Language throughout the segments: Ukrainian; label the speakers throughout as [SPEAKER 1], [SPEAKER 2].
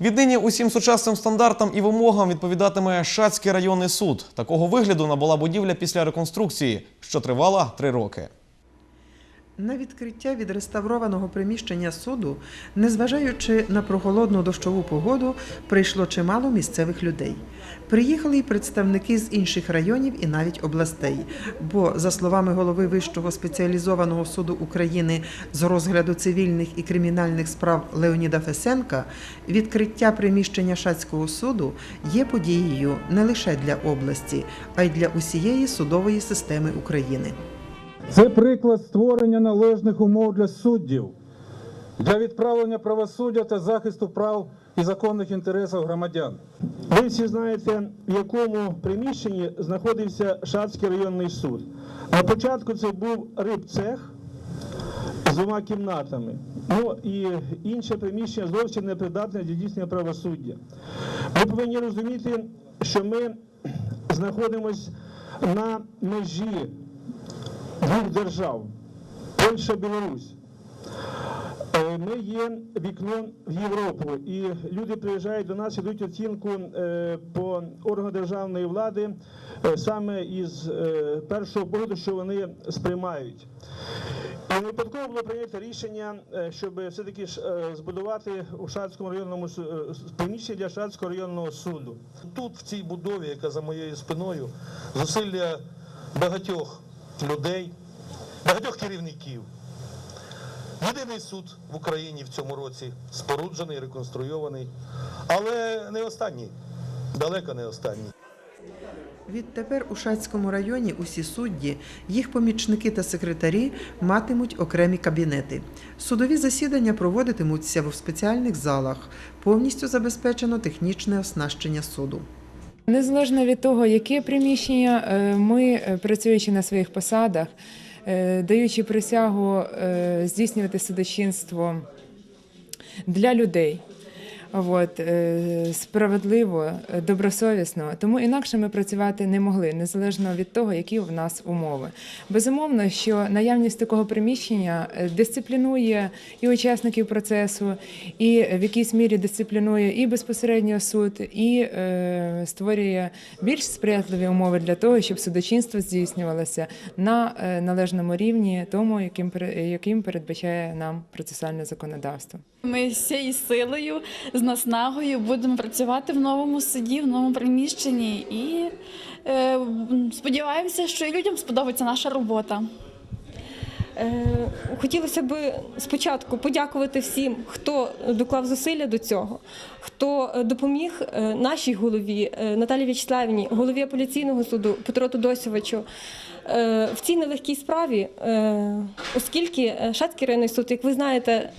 [SPEAKER 1] Віднині усім сучасним стандартам і вимогам відповідатиме Шацький районний суд. Такого вигляду набула будівля після реконструкції, що тривала три роки.
[SPEAKER 2] На відкриття відреставрованого приміщення суду, незважаючи на прохолодну дощову погоду, прийшло чимало місцевих людей. Приїхали й представники з інших районів і навіть областей. Бо, за словами голови Вищого спеціалізованого суду України з розгляду цивільних і кримінальних справ Леоніда Фесенка, відкриття приміщення Шацького суду є подією не лише для області, а й для усієї судової системи України.
[SPEAKER 3] Це приклад створення належних умов для суддів для відправлення правосуддя та захисту прав і законних інтересів громадян.
[SPEAKER 4] Ви всі знаєте, в якому приміщенні знаходився Шацький районний суд. На початку це був рибцех з двома кімнатами. Ну і інше приміщення зовсім не придатне для здійснення правосуддя. Ми повинні розуміти, що ми знаходимося на межі двох держав Польща, Білорусь. Е, Ми є вікном в Європу, і люди приїжджають до нас і дають оцінку е, по органу державної влади е, саме із першого погляду, що вони сприймають. І випадково було прийнято рішення, щоб все-таки збудувати у Шацькому районному приміщення для Шацького районного суду.
[SPEAKER 5] Тут, в цій будові, яка за моєю спиною, зусилля багатьох людей, багатьох керівників. Єдиний суд в Україні в цьому році споруджений, реконструйований, але не останній, далеко не останній.
[SPEAKER 2] Відтепер у Шацькому районі усі судді, їх помічники та секретарі матимуть окремі кабінети. Судові засідання проводитимуться в спеціальних залах. Повністю забезпечено технічне оснащення суду.
[SPEAKER 6] Незалежно від того, яке приміщення е, ми, е, працюючи на своїх посадах, е, даючи присягу здійснювати судочинство для людей. От, е, справедливо, добросовісно, тому інакше ми працювати не могли, незалежно від того, які в нас умови. Безумовно, що наявність такого приміщення е, дисциплінує і учасників процесу, і в якійсь мірі дисциплінує і безпосередньо суд, і е, створює більш сприятливі умови для того, щоб судочинство здійснювалося на е, належному рівні, тому яким яким передбачає нам процесуальне законодавство.
[SPEAKER 7] Ми з цією силою, з наснагою будемо працювати в новому суді, в новому приміщенні і е, сподіваємося, що і людям сподобається наша робота.
[SPEAKER 8] Е, Хотілося б спочатку подякувати всім, хто доклав зусилля до цього, хто е, допоміг е, нашій голові Наталії В'ячеславівні, голові апеляційного суду Петру Тодосівичу в цій нелегкій справі, оскільки Шацький районний суд, як ви знаєте,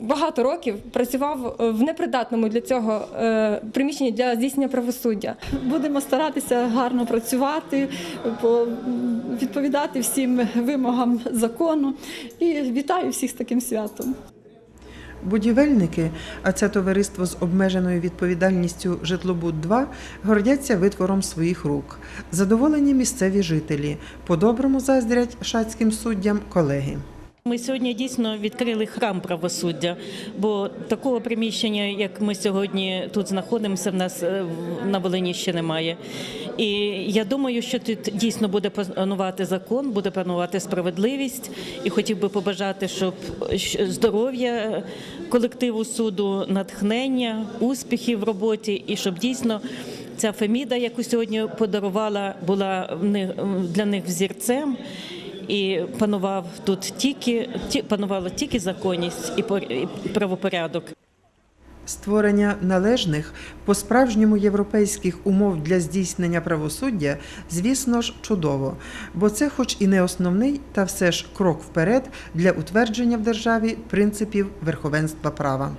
[SPEAKER 8] багато років працював е, в непридатному для цього е, приміщенні для здійснення правосуддя.
[SPEAKER 7] Будемо старатися гарно працювати, відповідати всім вимогам закону. І вітаю всіх з таким святом.
[SPEAKER 2] Будівельники, а це товариство з обмеженою відповідальністю Житлобуд-2, гордяться витвором своїх рук. Задоволені місцеві жителі. По-доброму заздрять шацьким суддям колеги.
[SPEAKER 9] Ми сьогодні дійсно відкрили храм правосуддя, бо такого приміщення, як ми сьогодні тут знаходимося, в нас е, на Волині ще немає. І я думаю, що тут дійсно буде панувати закон, буде панувати справедливість. І хотів би побажати, щоб здоров'я колективу суду, натхнення, успіхів в роботі, і щоб дійсно. Ця Феміда, яку сьогодні подарувала, була для них взірцем, і панував тут тільки ті, панувала тільки законність і пор- правопорядок.
[SPEAKER 2] Створення належних по-справжньому європейських умов для здійснення правосуддя, звісно ж, чудово, бо це, хоч і не основний, та все ж крок вперед для утвердження в державі принципів верховенства права.